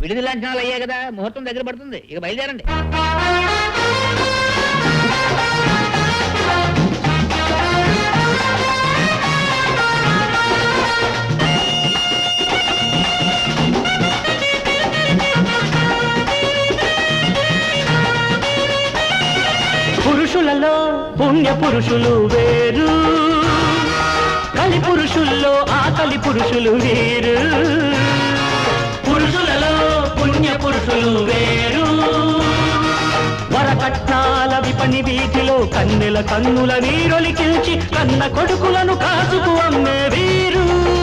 విడిది లాంఛనాలు అయ్యాయి కదా ముహూర్తం దగ్గర పడుతుంది. ఇక బయలుదేరండి. పురుషులలో పుణ్య పురుషులు వేరు. కలి పురుషుల్లో ఆకలి పురుషులు వేరు. పుణ్య వేరు. వరకట్నాల విపణి వీధిలో కన్నెల కన్నుల నీరొలికించి కన్న కొడుకులను కాసుకు అమ్మే వీరు.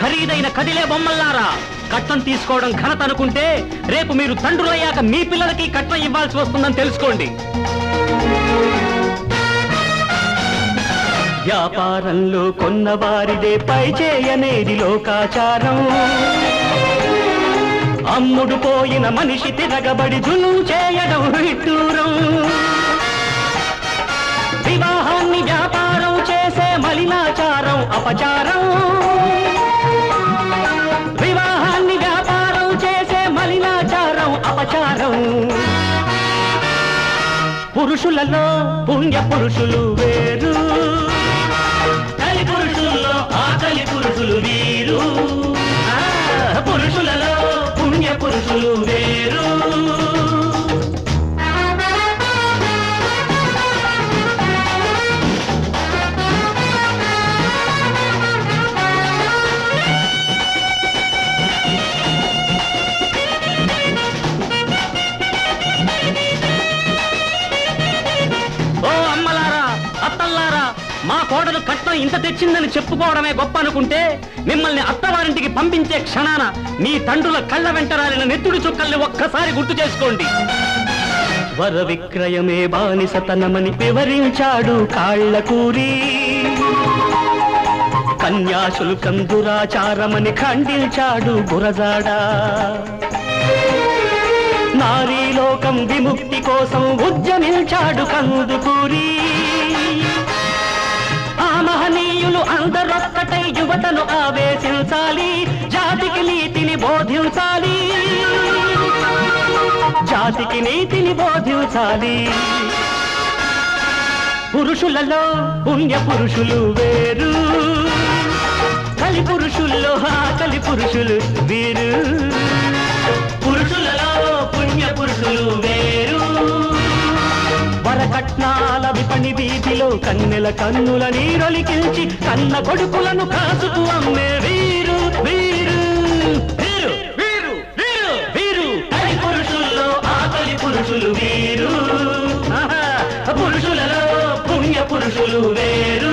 ఖరీదైన కదిలే బొమ్మల్లారా? కట్నం తీసుకోవడం ఘనత అనుకుంటే రేపు మీరు తండ్రులయ్యాక మీ పిల్లలకి కట్నం ఇవ్వాల్సి వస్తుందని తెలుసుకోండి. వ్యాపారంలో కొన్న వారిదే పై చేయనేది లోకాచారం. అమ్ముడు పోయిన మనిషి తిరగబడి జులు చేయడం విట్టూరం వివాహాన్ని వ్యాపారం చేసే మలినాచారం అపచారం. పురుషులలో పుణ్య పురుషులు వేరు. కలి పురుషుల్లో ఆకలి పురుషులు వీరు. కోడలు ఇంత తెచ్చిందని చెప్పుకోవడమే గొప్ప అనుకుంటే మిమ్మల్ని అత్తవారింటికి పంపించే క్షణాన మీ తండ్రుల కళ్ళ వెంట రాలిన నెత్తుడి చుక్కల్ని ఒక్కసారి గుర్తు చేసుకోండి. వర విక్రయమే బానిసతనమని వివరించాడు కాళ్ళకూరి కన్యాశుల్కం దురాచారమని ఖండించాడు గురజాడా నారీలోకం విముక్తి కోసం ఉద్యమించాడు కందుకూరి. మహనీయులు అందరొక్కటై యువతను ఆవేశించాలి. జాతికి నీతిని బోధించాలి. జాతికి నీతిని బోధించాలి. పురుషులలో పుణ్య పురుషులు వేరు. కలి పురుషుల్లో కలి పురుషులు వీరు. పురుషులలో పుణ్య పురుషులు వేరు. వరకట్నా పని వీధిలో కన్నెల కన్నుల నీరొలికించి కన్న కొడుకులను కాసుకు అమ్మే వీరు వీరు. వీరు వీరు వీరు. వీరు కలి పురుషుల్లో ఆకలి పురుషులు వీరు. పురుషులలో పుణ్య పురుషులు వేరు.